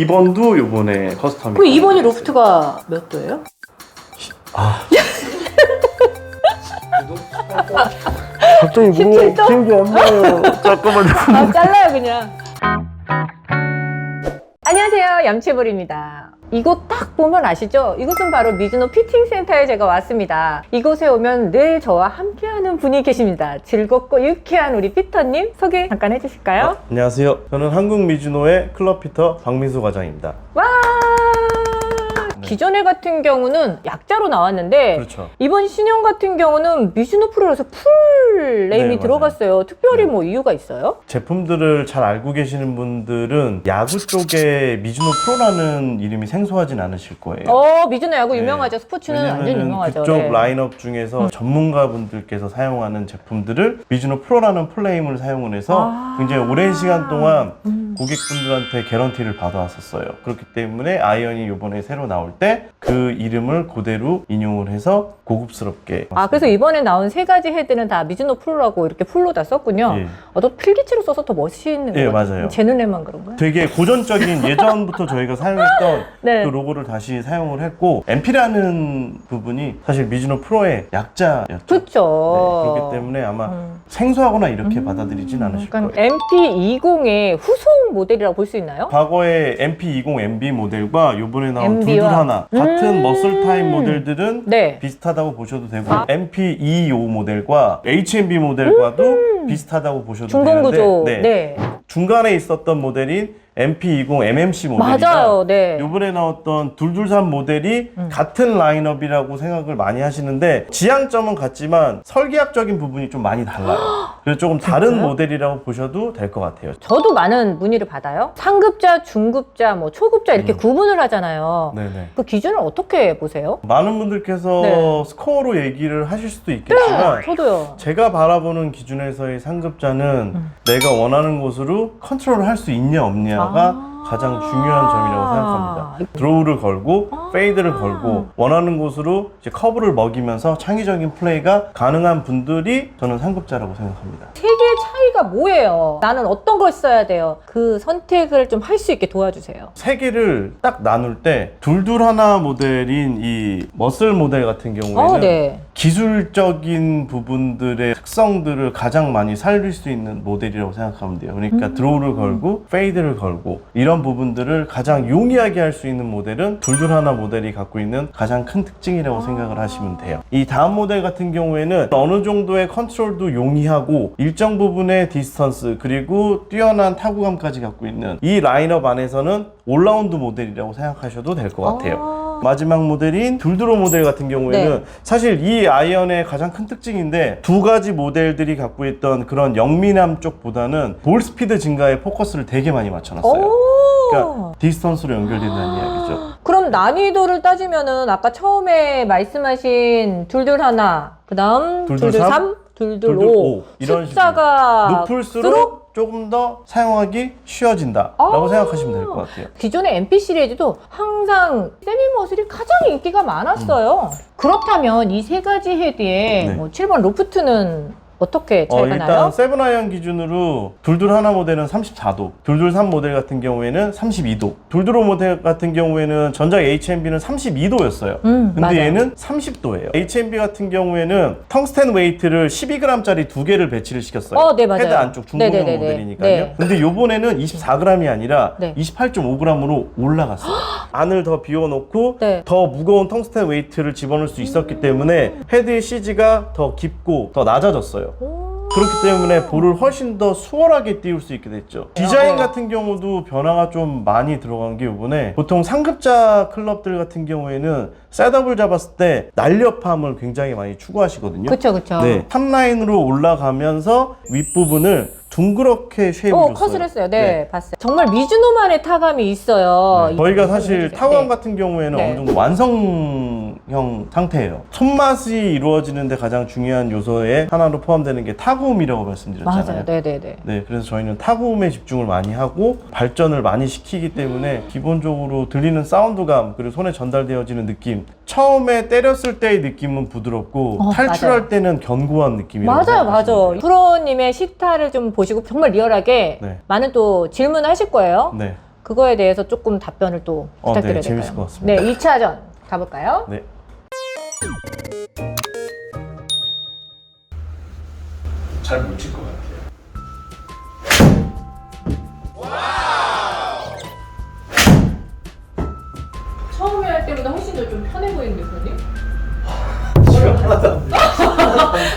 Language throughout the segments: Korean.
2번도 요번에 커스텀이. 그 2번이 로프트가 몇 도예요? 아. 갑자기 17도? 기억이 안 나요. 잠깐만요. 아, 잘라요, 그냥. 안녕하세요. 염치볼입니다. 이곳 딱 보면 아시죠? 이곳은 바로 미즈노 피팅센터에 제가 왔습니다. 이곳에 오면 늘 저와 함께하는 분이 계십니다. 즐겁고 유쾌한 우리 피터님 소개 잠깐 해주실까요? 안녕하세요. 저는 한국 미주노의 클럽 피터 박민수 과장입니다. 와! 기존에 같은 경우는 약자로 나왔는데 그렇죠. 이번 신형 같은 경우는 미즈노 프로라서 풀 네임이 네. 들어갔어요. 특별히 뭐 이유가 있어요? 제품들을 잘 알고 계시는 분들은 야구 쪽에 미주노 프로라는 이름이 생소하진 않으실 거예요. 어, 미즈노 야구 네. 유명하죠. 스포츠는 완전 왜냐면은 유명하죠. 그쪽 네. 음. 라인업 중에서 전문가분들께서 사용하는 제품들을 미주노 프로라는 플레임을 사용을 해서 아. 굉장히 오랜 시간 동안 음. 고객분들한테 개런티를 받아왔었어요. 그렇기 때문에 아이언이 이번에 새로 나올 때 그 이름을 그대로 인용을 해서 고급스럽게 아, 그래서 이번에 나온 세 가지 헤드는 다 미즈노 프로라고 이렇게 풀로 다 썼군요. 예. 어, 또 필기체로 써서 더 멋있는 예, 거. 맞아요. 제 눈에만 그런가요? 되게 고전적인 예전부터 저희가 사용했던 네. 그 로고를 다시 사용을 했고 MP라는 부분이 사실 미즈노 프로의 약자였죠. 그렇죠. 네, 그렇기 때문에 아마 음. 생소하거나 이렇게 받아들이진 않으실 약간 거예요. MP20의 후속 모델이라고 볼 수 있나요? 과거의 MP20 MB 모델과 이번에 나온 MB 와. 하나 같은 음. 머슬 타입 모델들은 네. 비슷하다고 보셔도 되고 아. MP25 모델과 HMB 모델과도 비슷하다고 보셔도 음. 중공 구조. 되는데 네. 중간에 있었던 모델인 MP20 MMC 모델이랑 맞아요. 네. 이번에 나왔던 둘둘삼 모델이 음. 같은 라인업이라고 생각을 많이 하시는데 지향점은 같지만 설계학적인 부분이 좀 많이 달라요. 그래서 조금 다른? 모델이라고 보셔도 될 것 같아요. 저도 많은 문의를 받아요. 상급자, 중급자, 뭐 초급자 이렇게 음. 구분을 하잖아요. 네네. 그 기준을 어떻게 보세요? 많은 분들께서 네. 스코어로 얘기를 하실 수도 있겠지만 저도요. 제가 바라보는 기준에서의 상급자는 음. 내가 원하는 곳으로 컨트롤을 할수 있냐 없냐 가 아. 가장 중요한 점이라고 생각합니다. 드로우를 걸고 아. 페이드를 걸고 원하는 곳으로 이제 커브를 먹이면서 창의적인 플레이가 가능한 분들이 저는 상급자라고 생각합니다. 세 개의 차이 가 뭐예요? 나는 어떤 걸 써야 돼요? 그 선택을 좀 할 수 있게 도와주세요. 세 개를 딱 나눌 때 둘둘 하나 모델인 이 머슬 모델 같은 경우에는 어, 네. 기술적인 부분들의 특성들을 가장 많이 살릴 수 있는 모델이라고 생각하면 돼요. 그러니까 음. 드로우를 걸고 페이드를 걸고 이런 부분들을 가장 용이하게 할 수 있는 모델은 둘둘 하나 모델이 갖고 있는 가장 큰 특징이라고 아. 생각을 하시면 돼요. 이 다음 모델 같은 경우에는 어느 정도의 컨트롤도 용이하고 일정 부분의 디스턴스 그리고 뛰어난 타구감까지 갖고 있는 이 라인업 안에서는 올라운드 모델이라고 생각하셔도 될 것 같아요. 아. 마지막 모델인 둘드로 모델 같은 경우에는 네. 사실 이 아이언의 가장 큰 특징인데 두 가지 모델들이 갖고 있던 그런 영민함 쪽보다는 볼 스피드 증가에 포커스를 되게 많이 맞춰놨어요. 오. 그러니까 디스턴스로 연결된다는 이야기죠. 그럼 난이도를 따지면은 아까 처음에 말씀하신 둘둘 하나, 그다음 둘둘 둘둘 삼, 삼, 둘둘 둘둘 오, 오, 이런 숫자가 높을수록 조금 더 사용하기 쉬워진다라고 아. 생각하시면 될 것 같아요. 기존의 MP 시리즈도 항상 세미머슬이 가장 인기가 많았어요. 그렇다면 이 세 가지 헤드에 음. 네. 뭐 7번 로프트는 어떻게 어, 차이가 일단 나요? 세븐 아이언 기준으로 둘둘 하나 모델은 34도, 둘둘 삼 모델 같은 경우에는 32도, 둘둘오 모델 같은 경우에는 전작 HMB는 32도였어요. 음, 근데 맞아요. 얘는 30도예요. HMB 같은 경우에는 텅스텐 웨이트를 12g짜리 두 개를 배치를 시켰어요. 어, 네, 맞아요. 헤드 안쪽 중공형 네네네네. 모델이니까요. 네. 근데 요번에는 24g이 아니라 네. 28.5g으로 올라갔어요. 안을 더 비워놓고 네. 더 무거운 텅스텐 웨이트를 집어넣을 수 있었기 때문에 헤드의 CG가 더 깊고 더 낮아졌어요. 그렇기 때문에 볼을 훨씬 더 수월하게 띄울 수 있게 됐죠. 디자인 네. 같은 경우도 변화가 좀 많이 들어간 게 이번에 보통 상급자 클럽들 같은 경우에는 셋업을 잡았을 때 날렵함을 굉장히 많이 추구하시거든요. 그쵸, 그쵸. 네, 탑라인으로 올라가면서 윗부분을 둥그렇게 쉐입을 어, 줬어요. 컷을 했어요. 네, 봤어요. 정말 미즈노만의 타감이 있어요. 네. 이 저희가 부분을 사실 해주세요. 타구감 네. 같은 경우에는 네. 어느 정도 완성형 상태예요. 손맛이 이루어지는데 가장 중요한 요소의 하나로 포함되는 게 타구음이라고 말씀드렸잖아요. 맞아요. 네 네 네. 네, 그래서 저희는 타구음에 집중을 많이 하고 발전을 많이 시키기 때문에 기본적으로 들리는 사운드감 그리고 손에 전달되어지는 느낌 처음에 때렸을 때의 느낌은 부드럽고 어, 탈출할 맞아요. 때는 견고한 느낌이라고 맞아요, 맞아요. 생각하시면 돼요. 프로님의 시타를 좀 보시고 정말 리얼하게 네. 많은 또 질문을 하실 거예요. 네. 그거에 대해서 조금 답변을 또 어, 부탁드려야 네, 될까요? 재밌을 것 같습니다. 네, 2차전 가볼까요? 네. 잘 못 칠 것 같아요. 처음에 할 때보다 훨씬 더 좀 편해 보이는데, 그러니? 지금 하나도 안 돼.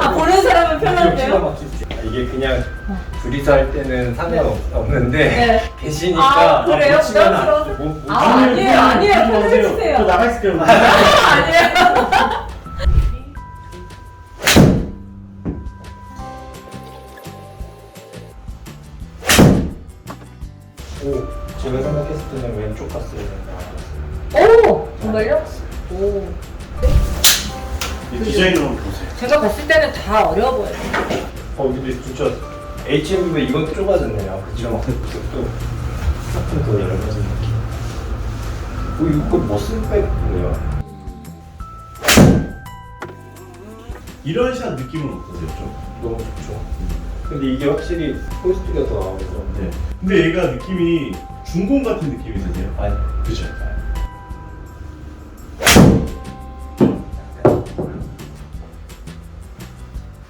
아, 보는 사람은 편한데요? 막히지. 이게 그냥 둘이서 할 때는 상관없는데 네. 계시니까 아, 그래요? 못 치면 안 부담스러워? 돼. 못- 못 아, 아니에요, 아니에요. 편하게 주세요. 저 나가 있을게요. 아니에요. 오, 제가 생각했을 때는 왼쪽 갔어야 된다. 오! 정말요? 오. 이 한번 보세요. 제가 봤을 때는 다 어려워 보여요. 어, 근데 진짜 HMV가 이건 또 좁아졌네요. 그죠? 또 조금 더 얇아진 느낌. 어, 이거 머슬백이에요. 이런 샷 느낌은 어떠세요, 좀? 너무 좋죠. 근데 이게 확실히 포스트가 더 나와서 네. 근데 얘가 느낌이 중공 같은 느낌이 드네요. 아니, 그죠?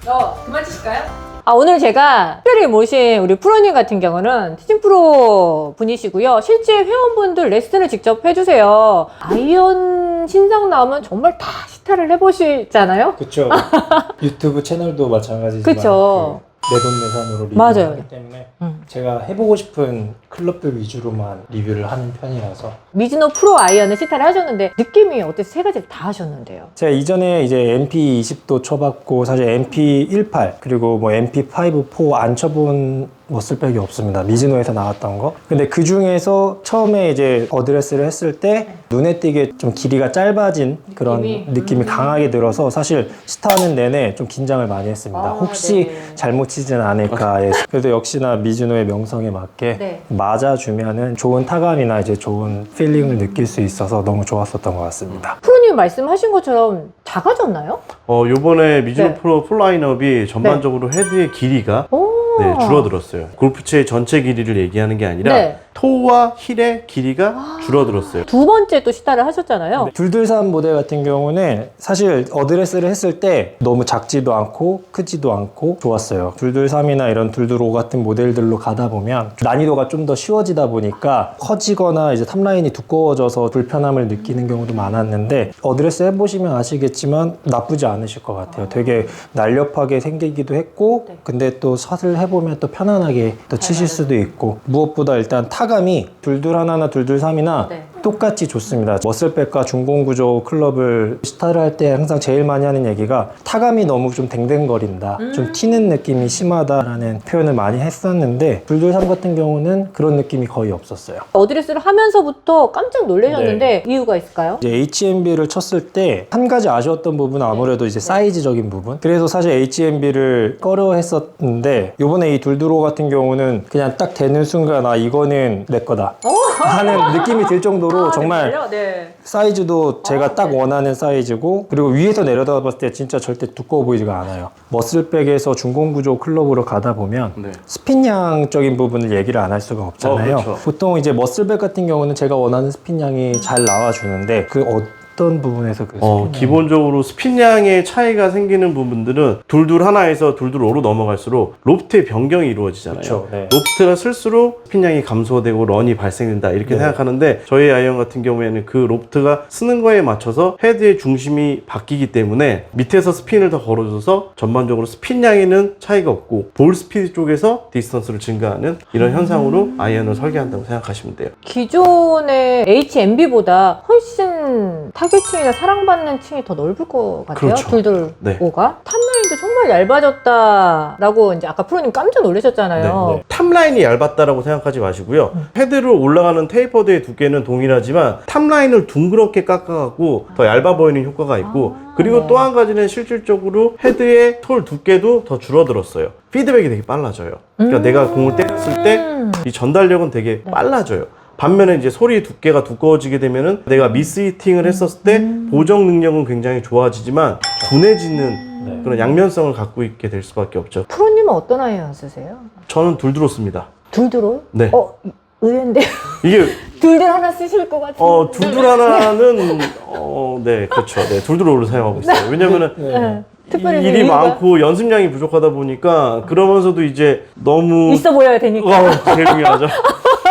어, 그만 치실까요? 아, 오늘 제가 특별히 모신 우리 프로님 같은 경우는 티칭 프로 분이시고요. 실제 회원분들 레슨을 직접 해주세요. 아이언 신상 나오면 정말 다 시타를 해보시잖아요? 그쵸. 유튜브 채널도 마찬가지지만 그쵸. 그 내돈내산으로 맞아요. 리뷰하기 때문에 음. 제가 해보고 싶은 클럽들 위주로만 리뷰를 하는 편이라서 미즈노 프로 아이언을 시타를 하셨는데 느낌이 어때서 세 가지를 다 하셨는데요? 제가 이전에 이제 MP20도 쳐봤고 사실 MP18 그리고 뭐 MP5, 4 안 쳐본 머슬백이 없습니다. 미즈노에서 나왔던 거. 근데 그 중에서 처음에 이제 어드레스를 했을 때 눈에 띄게 좀 길이가 짧아진 그런 느낌이? 느낌이, 음. 강하게 들어서 사실 스타하는 내내 좀 긴장을 많이 했습니다. 아, 혹시 네. 잘못 치진 않을까 해서. 그래도 역시나 미즈노의 명성에 맞게 네. 맞아주면은 좋은 타감이나 이제 좋은 필링을 느낄 수 있어서 너무 좋았었던 것 같습니다. 프로님 말씀하신 것처럼 작아졌나요? 어, 요번에 미즈노 네. 프로 풀라인업이 전반적으로 헤드의 길이가 오. 네, 줄어들었어요. 골프채의 전체 길이를 얘기하는 게 아니라 네. 토와 힐의 길이가 줄어들었어요. 두 번째 또 시타를 하셨잖아요. 둘둘삼 모델 같은 경우는 사실 어드레스를 했을 때 너무 작지도 않고 크지도 않고 좋았어요. 둘둘삼이나 이런 둘둘오 같은 모델들로 가다 보면 난이도가 좀 더 쉬워지다 보니까 커지거나 이제 탑라인이 두꺼워져서 불편함을 느끼는 경우도 많았는데 어드레스 해보시면 아시겠지만 나쁘지 않으실 것 같아요. 되게 날렵하게 생기기도 했고 네. 근데 또 샷을 해보면 또 편안하게 또 치실 수도 있고 무엇보다 일단 타 감이 둘둘 하나나 둘둘 삼이나 네. 똑같이 좋습니다. 머슬백과 중공구조 클럽을 스타를 할 때 항상 제일 많이 하는 얘기가 타감이 너무 좀 댕댕거린다. 좀 튀는 느낌이 심하다라는 표현을 많이 했었는데 둘둘삼 같은 경우는 그런 느낌이 거의 없었어요. 어드레스를 하면서부터 깜짝 놀라셨는데 이유가 있을까요? 이제 HMB를 쳤을 때 한 가지 아쉬웠던 부분은 아무래도 이제 사이즈적인 부분. 그래서 사실 HMB를 꺼려 했었는데 요번에 이 둘두로 같은 경우는 그냥 딱 되는 순간 아 이거는 내 거다 하는 느낌이 들 정도로 정말 네. 사이즈도 제가 아, 딱 네. 원하는 사이즈고 그리고 위에서 내려다 봤을 때 진짜 절대 두꺼워 보이지가 않아요. 머슬백에서 중공 구조 클럽으로 가다 보면 네. 스핀량적인 부분을 얘기를 안 할 수가 없잖아요. 어, 그렇죠. 보통 이제 머슬백 같은 경우는 제가 원하는 스핀량이 잘 나와주는데 그 어 떤 부분에서 그 어, 스핀량이 기본적으로 스핀량의 차이가 생기는 부분들은 둘둘 하나에서 둘둘 오로 넘어갈수록 로프트의 변경이 이루어지잖아요. 그쵸, 네. 로프트가 쓸수록 스핀량이 감소되고 런이 발생된다 이렇게 네. 생각하는데 저희 아이언 같은 경우에는 그 로프트가 쓰는 거에 맞춰서 헤드의 중심이 바뀌기 때문에 밑에서 스핀을 더 걸어줘서 전반적으로 스핀량에는 차이가 없고 볼 스피드 쪽에서 디스턴스를 증가하는 이런 현상으로 아이언을 설계한다고 생각하시면 돼요. 기존의 HMB보다 훨씬 타 겟층이나 사랑받는 층이 더 넓을 것 같아요. 그렇죠. 둘둘 네. 오가 탑라인도 정말 얇아졌다라고 이제 아까 프로님 깜짝 놀라셨잖아요. 네, 네. 탑라인이 얇았다라고 생각하지 마시고요. 음. 헤드로 올라가는 테이퍼드의 두께는 동일하지만 탑라인을 둥그렇게 깎아갖고 더 얇아 보이는 효과가 있고 아, 그리고 네. 또 한 가지는 실질적으로 헤드의 톨 두께도 더 줄어들었어요. 피드백이 되게 빨라져요. 그러니까 음. 내가 공을 때렸을 때 이 전달력은 되게 네. 빨라져요. 반면에 이제 소리 두께가 두꺼워지게 되면은 내가 미스 히팅을 했었을 때 음. 보정 능력은 굉장히 좋아지지만 둔해지는 네. 그런 양면성을 갖고 있게 될 수밖에 없죠. 프로님은 어떤 아이언 쓰세요? 저는 둘 들었습니다. 둘둘오? 네. 어, 의외인데 이게 둘둘 하나 쓰실 것 같은데. 어 둘둘 하나는 어네 그렇죠. 네 둘둘5를 사용하고 있어요. 왜냐면은 네. 특별히 일이 이유가 많고 연습량이 부족하다 보니까 그러면서도 이제 너무 있어 보여야 되니까. 어, 제일 중요하죠.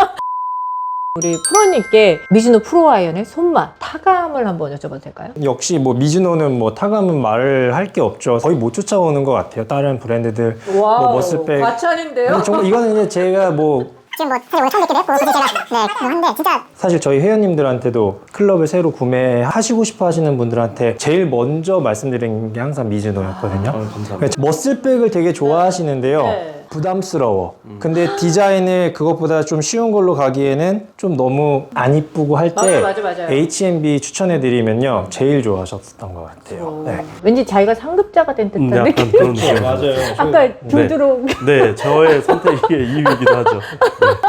우리 프로님께 미즈노 프로아이언의 손맛, 타감을 한번 여쭤봐도 될까요? 역시 뭐 미즈노는 뭐 타감은 말을 할게 없죠. 거의 못 쫓아오는 것 같아요. 다른 브랜드들. 와우, 뭐 머슬백. 과찬인데요? 정말 이거는 이제 제가 뭐 지금 뭐 사실 오늘 처음 뵙기도 했고 그래서 제가 네뭐 한데 진짜 사실 저희 회원님들한테도 클럽을 새로 구매하시고 싶어 하시는 분들한테 제일 먼저 말씀드린 게 항상 미즈노였거든요. 어, 감사합니다. 그러니까 머슬백을 되게 좋아하시는데요. 네. 부담스러워. 근데 디자인을 그것보다 좀 쉬운 걸로 가기에는 좀 너무 안 이쁘고 할 때 맞아, 맞아, 맞아요. H&B 추천해드리면 제일 좋아하셨던 것 같아요. 네. 왠지 자기가 상급자가 된 듯한 음, 약간 느낌. 그런 느낌. 맞아요. 아까 둘둘로 네, 저의 선택이 이유이기도 하죠.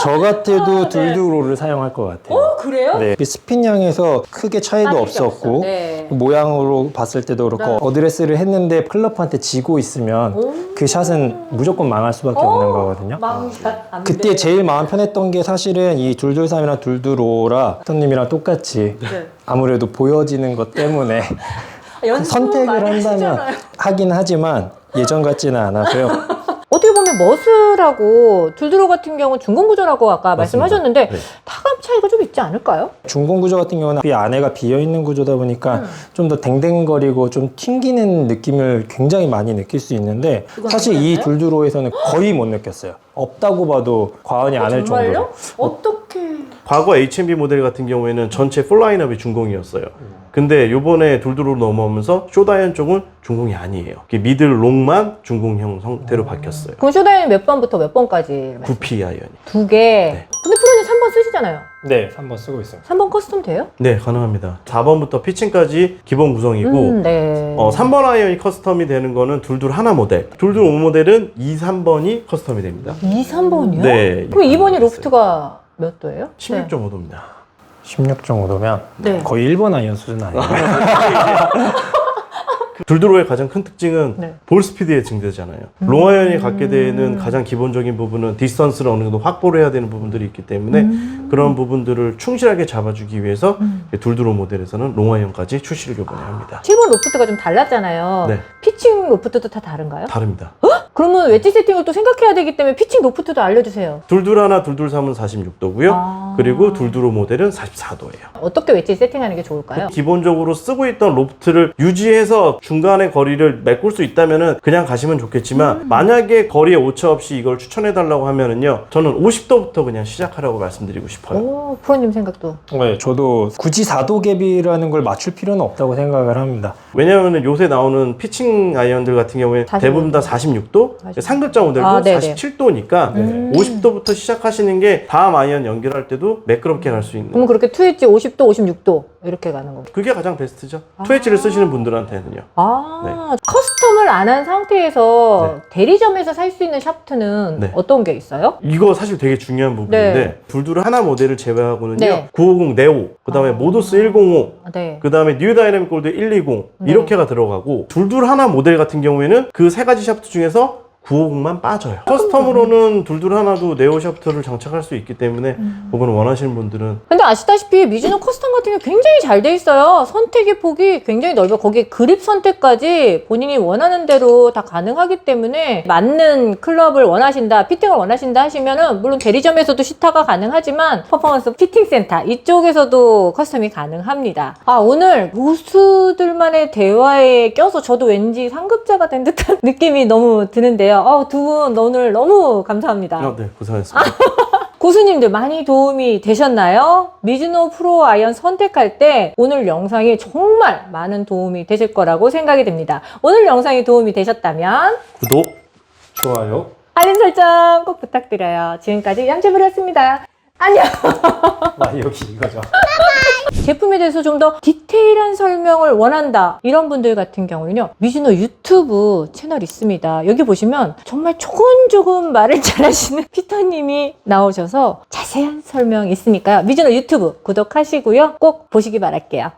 저 같아도 둘두로를 사용할 것 같아요. 어, 그래요? 네. 스핀량에서 크게 차이도 게 없었고 없어. 네. 모양으로 봤을 때도 그렇고 네. 어드레스를 했는데 클럽한테 지고 있으면 오. 그 샷은 무조건 망할 수밖에 오. 없는 거거든요. 망샷 안 그때 돼. 제일 마음 편했던 게 사실은 이 둘둘삼이랑 둘둘오라 선님이랑 똑같이 네. 아무래도 보여지는 것 때문에 연습 선택을 많이 한다면 하시잖아요. 하긴 하지만 예전 같지는 않아서요. 보면 머스라고 둘둘로 같은 경우 중공 구조라고 아까 말씀하셨는데 네. 타감 차이가 좀 있지 않을까요? 중공 구조 같은 경우는 이 안에가 비어 있는 구조다 보니까 음. 좀더 댕댕거리고 좀 튕기는 느낌을 굉장히 많이 느낄 수 있는데 사실 이 아니었나요? 둘두로에서는 거의 못 느꼈어요. 없다고 봐도 과언이 아닐 정말요? 정도로. 어떻게? 과거 H&B 모델 같은 경우에는 전체 풀 라인업이 중공이었어요. 근데 요번에 둘두로 넘어오면서 쇼다이언 쪽은 중공이 아니에요. 이게 미들 롱만 중공형 형태로 바뀌었어요. 그럼 쇼다인 몇 번부터 몇 번까지? 9P 아이언이. 두 개. 네. 근데 프로님 3번 쓰시잖아요. 네, 한번 쓰고 있습니다. 3번 커스텀 돼요? 네, 가능합니다. 4번부터 피칭까지 기본 구성이고 음, 네. 어, 3번 아이언이 커스텀이 되는 거는 둘둘 하나 모델. 둘둘 5 모델은 2, 3번이 커스텀이 됩니다. 2, 3번이요? 네. 그럼 2번이 로프트가 몇 도예요? 16.5도입니다. 16.5도면 네. 거의 1번 아이언 수준 아니에요? 둘드로의 가장 큰 특징은 네. 음. 볼 스피드의 증대잖아요. 롱아이언이 갖게 되는 가장 기본적인 부분은 디스턴스를 어느 정도 확보를 해야 되는 부분들이 있기 때문에 음. 그런 부분들을 충실하게 잡아주기 위해서 둘드로 모델에서는 롱아이언까지 출시를 이번에 합니다. 7번 로프트가 좀 달랐잖아요. 네. 피칭 로프트도 다 다른가요? 다릅니다. 그러면 웨지 세팅을 또 생각해야 되기 때문에 피칭 로프트도 알려주세요. 둘둘 하나, 둘둘 삼은 46도고요. 아. 그리고 둘드로 모델은 44도예요. 어떻게 웨지 세팅하는 게 좋을까요? 기본적으로 쓰고 있던 로프트를 유지해서 중간에 거리를 메꿀 수 있다면은 그냥 가시면 좋겠지만 만약에 거리에 오차 없이 이걸 추천해 달라고 하면은요 저는 50도부터 그냥 시작하라고 말씀드리고 싶어요. 오, 프로님 생각도. 네, 저도 굳이 4도 갭이라는 걸 맞출 필요는 없다고 생각을 합니다. 왜냐하면 요새 나오는 피칭 아이언들 같은 경우에 46도. 대부분 다 46도, 맞아요. 상급자 모델도 아, 네네. 47도니까 음. 50도부터 시작하시는 게 다음 아이언 연결할 때도 매끄럽게 갈 수 있는. 그럼 그렇게 투엣지 50도, 56도 이렇게 가는 거고. 그게 가장 베스트죠. 투엣지를 쓰시는 분들한테는요. 아, 커스텀을 안 한 상태에서 대리점에서 살 수 있는 샤프트는 네. 어떤 게 있어요? 이거 사실 되게 중요한 부분인데 네. 둘둘 하나 모델을 제외하고는요 네. 950 네오 그 다음에 아. 모도스 105 아, 네. 그 다음에 뉴 다이내믹 골드 120 네. 이렇게가 들어가고 둘둘 하나 모델 같은 경우에는 그 세 가지 샤프트 중에서 950만 빠져요. 커스텀으로는 둘둘 하나도 네오 샤프트를 장착할 수 있기 때문에 음. 그거는 원하시는 분들은 근데 아시다시피 미즈노 커스텀 같은 경우 굉장히 잘 돼 있어요. 선택의 폭이 굉장히 넓어. 거기에 그립 선택까지 본인이 원하는 대로 다 가능하기 때문에 맞는 클럽을 원하신다, 피팅을 원하신다 하시면은 물론 대리점에서도 시타가 가능하지만 퍼포먼스 피팅 센터 이쪽에서도 커스텀이 가능합니다. 아 오늘 고수들만의 대화에 껴서 저도 왠지 상급자가 된 듯한 느낌이 너무 드는데요. 아, 두분 오늘 너무 감사합니다. 어, 네 고생하셨습니다. 고수님들 많이 도움이 되셨나요? 미즈노 프로 아이언 선택할 때 오늘 영상이 정말 많은 도움이 되실 거라고 생각이 됩니다. 오늘 영상이 도움이 되셨다면 구독 좋아요. 알림 설정 꼭 부탁드려요. 지금까지 양재물이었습니다. 안녕! 아, 여기 이거죠. 제품에 대해서 좀 더 디테일한 설명을 원한다. 이런 분들 같은 경우는요. 미즈노 유튜브 채널 있습니다. 여기 보시면 정말 조금조금 말을 잘하시는 피터님이 나오셔서 자세한 설명 있으니까요. 미즈노 유튜브 구독하시고요. 꼭 보시기 바랄게요.